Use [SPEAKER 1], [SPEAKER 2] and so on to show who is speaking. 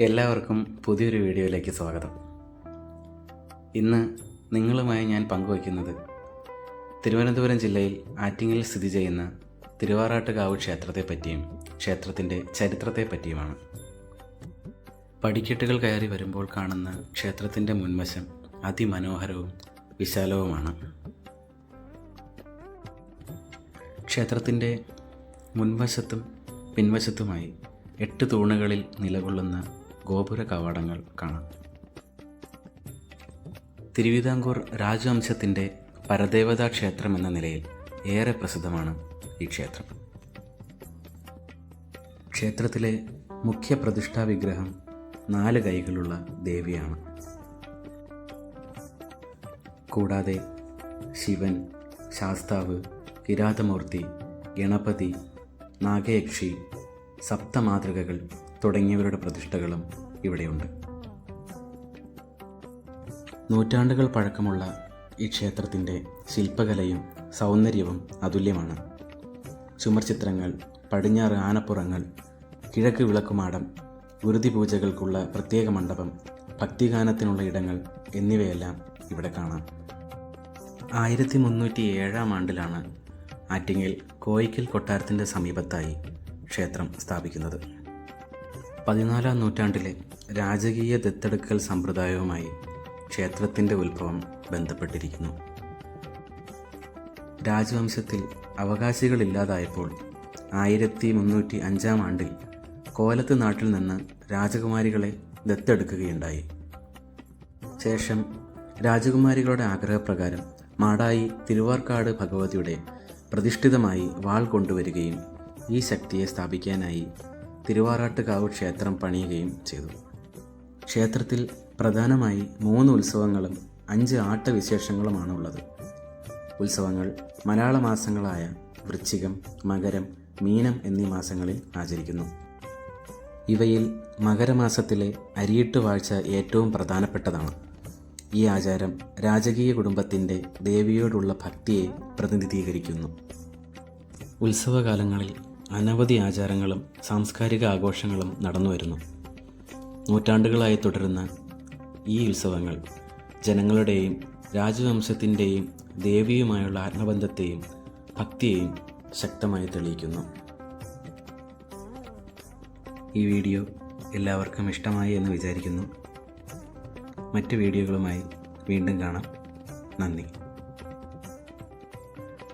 [SPEAKER 1] എല്ലാവർക്കും പുതിയൊരു വീഡിയോയിലേക്ക് സ്വാഗതം. ഇന്ന് നിങ്ങളുമായി ഞാൻ പങ്കുവയ്ക്കുന്നത് തിരുവനന്തപുരം ജില്ലയിൽ ആറ്റിങ്ങൽ സ്ഥിതി ചെയ്യുന്ന തിരുവാറാട്ടുകാവ് ക്ഷേത്രത്തെപ്പറ്റിയും ക്ഷേത്രത്തിന്റെ ചരിത്രത്തെപ്പറ്റിയുമാണ് പടിക്കെട്ടുകൾ കയറി വരുമ്പോൾ കാണുന്ന ക്ഷേത്രത്തിന്റെ മുൻവശം അതിമനോഹരവും വിശാലവുമാണ്. ക്ഷേത്രത്തിന്റെ മുൻവശത്തും പിൻവശത്തുമായി എട്ട് തൂണുകളിൽ നിലകൊള്ളുന്ന ഗോപുര കവാടങ്ങൾ കാണാം. തിരുവിതാംകൂർ രാജവംശത്തിന്റെ പരദേവതാ ക്ഷേത്രം എന്ന നിലയിൽ ഏറെ പ്രസിദ്ധമാണ് ഈ ക്ഷേത്രം. ക്ഷേത്രത്തിലെ മുഖ്യ പ്രതിഷ്ഠാ വിഗ്രഹം നാല് കൈകളുള്ള ദേവിയാണ്. കൂടാതെ ശിവൻ ശാസ്താവ് കിരാതമൂർത്തി ഗണപതി നാഗയക്ഷി സപ്തമാതൃകകൾ തുടങ്ങിയവരുടെ പ്രതിഷ്ഠകളും ഇവിടെയുണ്ട്. നൂറ്റാണ്ടുകൾ പഴക്കമുള്ള ഈ ക്ഷേത്രത്തിന്റെ ശില്പകലയും സൗന്ദര്യവും അതുല്യമാണ്. ചുമർ ചിത്രങ്ങൾ പടിഞ്ഞാറ് ആനപ്പുറങ്ങൾ കിഴക്ക് വിളക്കുമാടം ഗുരുതി പൂജകൾക്കുള്ള പ്രത്യേക മണ്ഡപം ഭക്തിഗാനത്തിനുള്ള ഇടങ്ങൾ എന്നിവയെല്ലാം ഇവിടെ കാണാം. ആയിരത്തി മുന്നൂറ്റി ഏഴാം ആണ്ടിലാണ് ആറ്റിങ്ങൽ കോയിക്കൽ കൊട്ടാരത്തിന്റെ സമീപത്തായി ക്ഷേത്രം സ്ഥാപിക്കുന്നത്. പതിനാലാം നൂറ്റാണ്ടിലെ രാജകീയ ദത്തെടുക്കൽ സമ്പ്രദായവുമായി ക്ഷേത്രത്തിന്റെ ഉത്ഭവം ബന്ധപ്പെട്ടിരിക്കുന്നു. രാജവംശത്തിൽ അവകാശികളില്ലാതായപ്പോൾ ആയിരത്തി മുന്നൂറ്റി അഞ്ചാം ആണ്ടിൽ കോലത്ത് നാട്ടിൽ നിന്ന് രാജകുമാരികളെ ദത്തെടുക്കുകയുണ്ടായി. ശേഷം രാജകുമാരികളുടെ ആഗ്രഹപ്രകാരം മാടായി തിരുവാർക്കാട് ഭഗവതിയുടെ പ്രതിഷ്ഠിതമായി വാൾ കൊണ്ടുവരികയും ഈ ശക്തിയെ സ്ഥാപിക്കാനായി തിരുവാറാട്ടുകാവ് ക്ഷേത്രം പണിയുകയും ചെയ്തു. ക്ഷേത്രത്തിൽ പ്രധാനമായി മൂന്ന് ഉത്സവങ്ങളും അഞ്ച് ആട്ടവിശേഷങ്ങളുമാണ് ഉള്ളത് ഉത്സവങ്ങൾ മലയാള മാസങ്ങളായ വൃശ്ചികം മകരം മീനം എന്നീ മാസങ്ങളിൽ ആചരിക്കുന്നു. ഇവയിൽ മകരമാസത്തിലെ അരിയിട്ട് വാഴ്ച ഏറ്റവും പ്രധാനപ്പെട്ടതാണ്. ഈ ആചാരം രാജകീയ കുടുംബത്തിന്റെ ദേവിയോടുള്ള ഭക്തിയെ പ്രതിനിധീകരിക്കുന്നു. ഉത്സവകാലങ്ങളിൽ അനവധി ആചാരങ്ങളും സാംസ്കാരിക ആഘോഷങ്ങളും നടന്നു വരുന്നു. നൂറ്റാണ്ടുകളായി തുടരുന്ന ഈ ഉത്സവങ്ങൾ ജനങ്ങളുടെയും രാജവംശത്തിന്റെയും ദേവിയുമായുള്ള ആത്മബന്ധത്തെയും ഭക്തിയെയും ശക്തമായി തെളിയിക്കുന്നു. ഈ വീഡിയോ എല്ലാവർക്കും ഇഷ്ടമായി എന്ന് വിചാരിക്കുന്നു. മറ്റ് വീഡിയോകളുമായി വീണ്ടും കാണാം. നന്ദി.